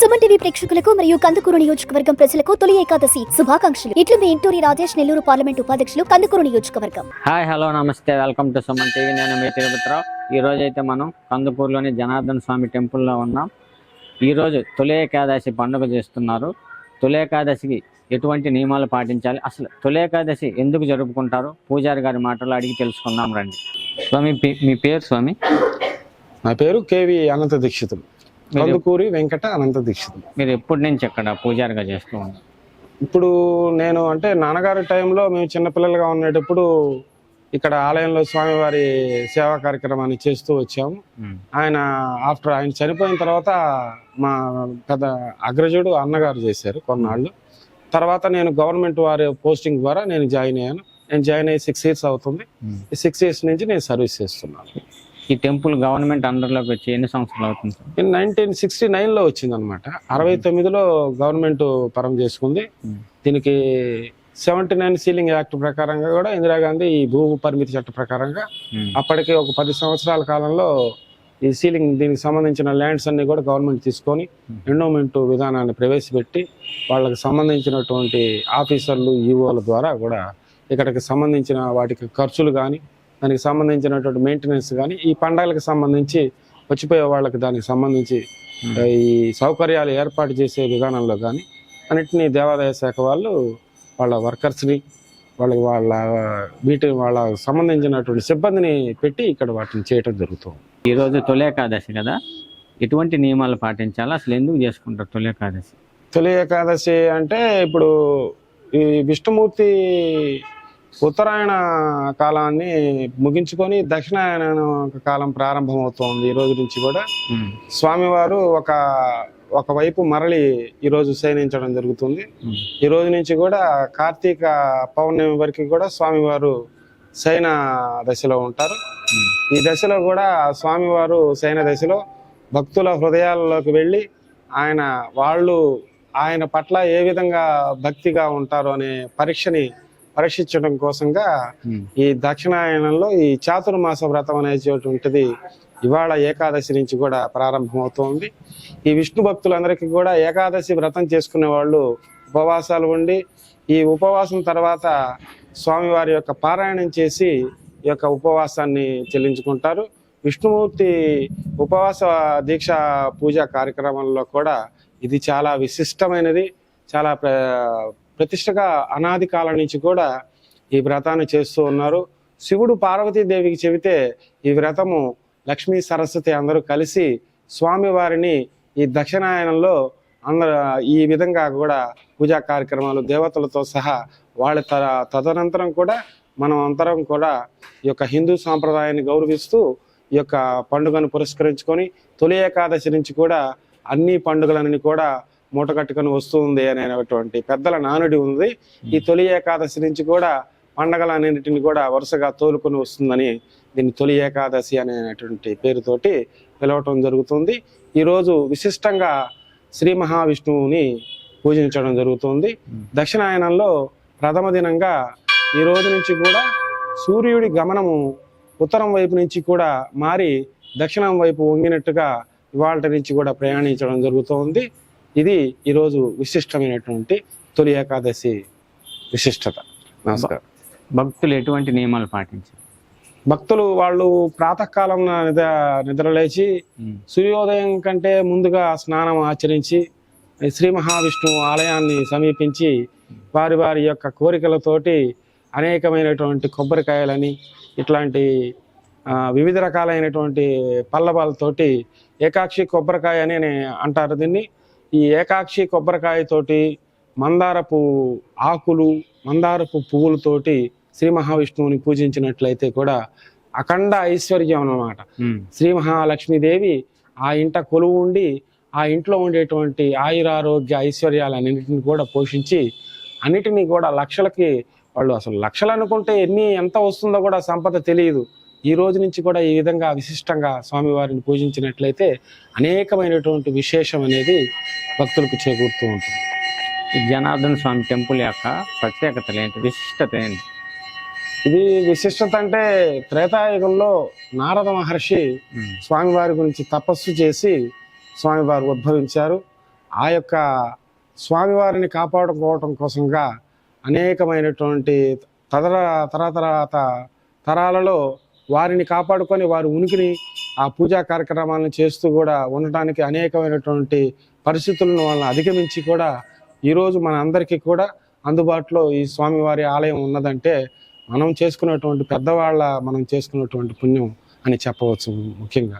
Suman TV ప్రేక్షకులకు మరియు కందుకూరు నియోజకవర్గం ప్రజలకు తొలి ఏకాదశి శుభాకాంక్షలు. ఇట్లు మీ ఇంటూరి రాజేష్ నెల్లూరు పార్లమెంట్ ఉపాధ్యక్షులు కందుకూరు నియోజకవర్గం. హాయ్ హలో నమస్తే వెల్కమ్ టు సుమన్ టీవీ. నేను మీ తిరుపతిరావు. ఈ రోజు అయితే మనం కందుకూరులోని జనార్దన స్వామి టెంపుల్లో ఉన్నాం. ఈ రోజు తొలి ఏకాదశి పండుగ చేస్తున్నారు. తొలి ఏకాదశికి ఎటువంటి నియమాలు పాటించాలి? అసలు తొలి ఏకాదశి ఎందుకు జరుపుకుంటారు? పూజారి గారి మాటలు అడిగి తెలుసుకుందాం రండి. స్వామి పి- మీ పేరు స్వామి? నా పేరు కేవి అనంత దీక్షితులు. కందుకూరి వెంకట అనంత దీక్షితులు మీరు ఎప్పటి నుంచి ఇక్కడ పూజారిగా చేస్తూ ఉన్నారు? ఇప్పుడు నేను అంటే నాన్నగారి టైంలో మేము చిన్నపిల్లలుగా ఉండేటప్పుడు ఇక్కడ ఆలయంలో స్వామివారి సేవా కార్యక్రమాన్ని చేస్తూ వచ్చాము. ఆయన ఆఫ్టర్ ఆయన చనిపోయిన తర్వాత మా పెద్ద అగ్రజుడు అన్నగారు చేశారు కొన్నాళ్ళు. తర్వాత నేను గవర్నమెంట్ వారి పోస్టింగ్ ద్వారా నేను జాయిన్ అయ్యాను. నేను జాయిన్ అయ్యి సిక్స్ ఇయర్స్ అవుతుంది. సిక్స్ ఇయర్స్ నుంచి నేను సర్వీస్ చేస్తున్నాను. ఈ టెంపుల్ గవర్నమెంట్ అండర్లోకి వచ్చి ఎన్ని సంవత్సరాలు అవుతుంది సార్? నైన్టీన్ సిక్స్టీ నైన్లో వచ్చింది అనమాట అరవై తొమ్మిదిలో గవర్నమెంట్ పరం చేసుకుంది. దీనికి సెవెంటీ నైన్ సీలింగ్ యాక్ట్ ప్రకారంగా కూడా ఇందిరాగాంధీ ఈ భూ పరిమితి చట్ట ప్రకారంగా అప్పటికి ఒక పది సంవత్సరాల కాలంలో ఈ సీలింగ్ దీనికి సంబంధించిన ల్యాండ్స్ అన్ని కూడా గవర్నమెంట్ తీసుకొని ఎండోమెంట్ విధానాన్ని ప్రవేశపెట్టి వాళ్ళకి సంబంధించినటువంటి ఆఫీసర్లు ఈఓల ద్వారా కూడా ఇక్కడికి సంబంధించిన వాటికి ఖర్చులు కానీ దానికి సంబంధించినటువంటి మెయింటెనెన్స్ కానీ ఈ పండగలకు సంబంధించి వచ్చిపోయే వాళ్ళకి దానికి సంబంధించి ఈ సౌకర్యాలు ఏర్పాటు చేసే విధానంలో కానీ అన్నిటినీ దేవాదాయ శాఖ వాళ్ళు వాళ్ళ వర్కర్స్ని వాళ్ళకి వాళ్ళ వీటి వాళ్ళ సంబంధించినటువంటి సిబ్బందిని పెట్టి ఇక్కడ వాటిని చేయటం జరుగుతుంది. ఈ రోజు తొలి ఏకాదశి కదా? ఎటువంటి నియమాలు పాటించాలి? అసలు ఎందుకు చేసుకుంటారు తొలి ఏకాదశి? తొలి ఏకాదశి అంటే ఇప్పుడు ఈ విష్ణుమూర్తి ఉత్తరాయణ కాలాన్ని ముగించుకొని దక్షిణాయన కాలం ప్రారంభమవుతోంది ఈ రోజు నుంచి కూడా. స్వామివారు ఒక ఒకవైపు మరలి ఈరోజు శయనించడం జరుగుతుంది. ఈ రోజు నుంచి కూడా కార్తీక పౌర్ణమి వరకు కూడా స్వామివారు శయన దశలో ఉంటారు. ఈ దశలో కూడా స్వామివారు శయన దశలో భక్తుల హృదయాల్లోకి వెళ్ళి ఆయన వాళ్ళు ఆయన పట్ల ఏ విధంగా భక్తిగా ఉంటారు అనే పరీక్షని పరీక్షించడం కోసంగా ఈ దక్షిణాయనంలో ఈ చాతుర్మాస వ్రతం అనేటువంటిది ఇవాళ ఏకాదశి నుంచి కూడా ప్రారంభమవుతోంది. ఈ విష్ణు భక్తులందరికీ కూడా ఏకాదశి వ్రతం చేసుకునే వాళ్ళు ఉపవాసాలు ఉండి ఈ ఉపవాసం తర్వాత స్వామివారి యొక్క పారాయణం చేసి ఈ యొక్క ఉపవాసాన్ని చెల్లించుకుంటారు. విష్ణుమూర్తి ఉపవాస దీక్ష పూజ కార్యక్రమంలో కూడా ఇది చాలా విశిష్టమైనది చాలా ప్రతిష్టగా అనాది కాలం నుంచి కూడా ఈ వ్రతాన్ని చేస్తూ ఉన్నారు. శివుడు పార్వతీదేవికి చెబితే ఈ వ్రతము లక్ష్మీ సరస్వతి అందరూ కలిసి స్వామివారిని ఈ దక్షిణాయనంలో అందరూ ఈ విధంగా కూడా పూజా కార్యక్రమాలు దేవతలతో సహా వాళ్ళ త తదనంతరం కూడా మనం అందరం కూడా ఈ యొక్క హిందూ సాంప్రదాయాన్ని గౌరవిస్తూ ఈ యొక్క పండుగను పురస్కరించుకొని తొలి ఏకాదశి నుంచి కూడా అన్ని పండుగలని కూడా మూట కట్టుకొని వస్తుంది అనేటువంటి పెద్దల నానుడి ఉంది. ఈ తొలి ఏకాదశి నుంచి కూడా పండగలన్నింటిని కూడా వరుసగా తోలుకొని వస్తుందని దీన్ని తొలి ఏకాదశి అనేటువంటి పేరుతోటి పిలవటం జరుగుతుంది. ఈరోజు విశిష్టంగా శ్రీ మహావిష్ణువుని పూజించడం జరుగుతుంది. దక్షిణాయనంలో ప్రథమ దినంగా ఈ రోజు నుంచి కూడా సూర్యుడి గమనము ఉత్తరం వైపు నుంచి కూడా మారి దక్షిణం వైపు వంగినట్టుగా ఇవాళ నుంచి కూడా ప్రయాణించడం జరుగుతోంది. ఇది ఈరోజు విశిష్టమైనటువంటి తొలి ఏకాదశి విశిష్టత. నమస్కారం. భక్తులు ఎటువంటి నియమాలు పాటించాలి భక్తులు వాళ్ళు ప్రాతకాలం నిద్ర నిద్రలేచి సూర్యోదయం కంటే ముందుగా స్నానం ఆచరించి శ్రీ మహావిష్ణువు ఆలయాన్ని సమీపించి వారి వారి యొక్క కోరికలతోటి అనేకమైనటువంటి కొబ్బరికాయలని ఇట్లాంటి వివిధ రకాలైనటువంటి పల్లవాలతోటి ఏకాక్షి కొబ్బరికాయ అని అంటారు దీన్ని. ఈ ఏకాక్షి కొబ్బరికాయతోటి మందారపు ఆకులు మందారపు పువ్వులతోటి శ్రీ మహావిష్ణువుని పూజించినట్లయితే కూడా అఖండ ఐశ్వర్యం అన్నమాట. శ్రీ మహాలక్ష్మీదేవి ఆ ఇంట కొలువు ఉండి ఆ ఇంట్లో ఉండేటువంటి ఆయురారోగ్య ఐశ్వర్యాలన్నింటిని కూడా పోషించి అన్నిటినీ కూడా లక్షలకి వాళ్ళు అసలు లక్షలు అనుకుంటే ఎన్ని ఎంత వస్తుందో కూడా సంపద తెలియదు. ఈ రోజు నుంచి కూడా ఈ విధంగా విశిష్టంగా స్వామివారిని పూజించినట్లయితే అనేకమైనటువంటి విశేషం అనేది భక్తులకు చేకూరుతూ ఉంటుంది. జనార్దన స్వామి టెంపుల్ యొక్క ప్రత్యేకతలు ఏంటి? విశిష్టత ఏంటి? ఇది విశిష్టత అంటే త్రేతాయుగంలో నారద మహర్షి స్వామివారి గురించి తపస్సు చేసి స్వామివారు ఉద్భవించారు. ఆ యొక్క స్వామివారిని కాపాడుకోవటం కోసంగా అనేకమైనటువంటి తదర తరతరాత తరాలలో వారిని కాపాడుకొని వారి ఉనికిని ఆ పూజా కార్యక్రమాలను చేస్తూ కూడా ఉండటానికి అనేకమైనటువంటి పరిస్థితులను వాళ్ళని అధిగమించి కూడా ఈరోజు మన అందరికీ కూడా అందుబాటులో ఈ స్వామివారి ఆలయం ఉన్నదంటే మనం చేసుకున్నటువంటి పెద్దవాళ్ళ మనం చేసుకున్నటువంటి పుణ్యం అని చెప్పవచ్చు ముఖ్యంగా.